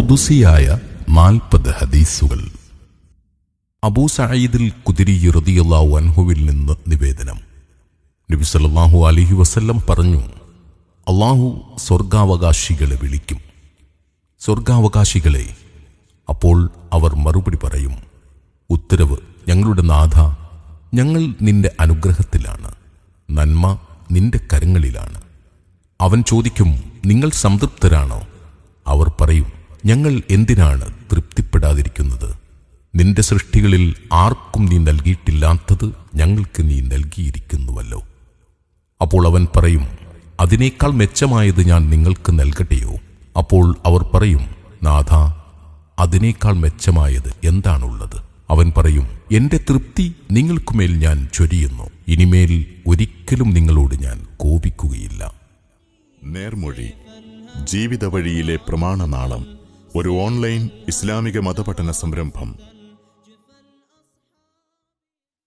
ഖുദുസിയായ നാൽപ്പത് ഹദീസുകൾ. അബൂ സഈദിൽ കുതിരി റളിയല്ലാഹു അൻഹുവിൽ നിന്ന് നിവേദനം. നബി സല്ലല്ലാഹു അലൈഹി വസല്ലം പറഞ്ഞു അള്ളാഹു സ്വർഗാവകാശികളെ വിളിക്കും. സ്വർഗാവകാശികളെ അപ്പോൾ അവർ മറുപടി പറയും ഉത്തരവ് ഞങ്ങളുടെ നാഥ ഞങ്ങൾ നിന്റെ അനുഗ്രഹത്തിലാണ്. നന്മ നിന്റെ കരങ്ങളിലാണ്. അവൻ ചോദിക്കും നിങ്ങൾ സംതൃപ്തരാണോ? അവർ പറയും ഞങ്ങൾ എന്തിനാണ് തൃപ്തിപ്പെടാതിരിക്കുന്നത്? നിന്റെ സൃഷ്ടികളിൽ ആർക്കും നീ നൽകിയിട്ടില്ലാത്തത് ഞങ്ങൾക്ക് നീ നൽകിയിരിക്കുന്നുവല്ലോ. അപ്പോൾ അവൻ പറയും അതിനേക്കാൾ മെച്ചമായത് ഞാൻ നിങ്ങൾക്ക് നൽകട്ടെയോ? അപ്പോൾ അവർ പറയും നാഥ അതിനേക്കാൾ മെച്ചമായത് എന്താണുള്ളത്? അവൻ പറയും എന്റെ തൃപ്തി നിങ്ങൾക്കുമേൽ ഞാൻ ചൊരിയുന്നു. ഇനിമേൽ ഒരിക്കലും നിങ്ങളോട് ഞാൻ കോപിക്കുകയില്ല. നേർമൊഴി ജീവിത വഴിയിലെ പ്രമാണനാളം. ഒരു ഓൺലൈൻ ഇസ്ലാമിക മതപഠന സംരംഭം.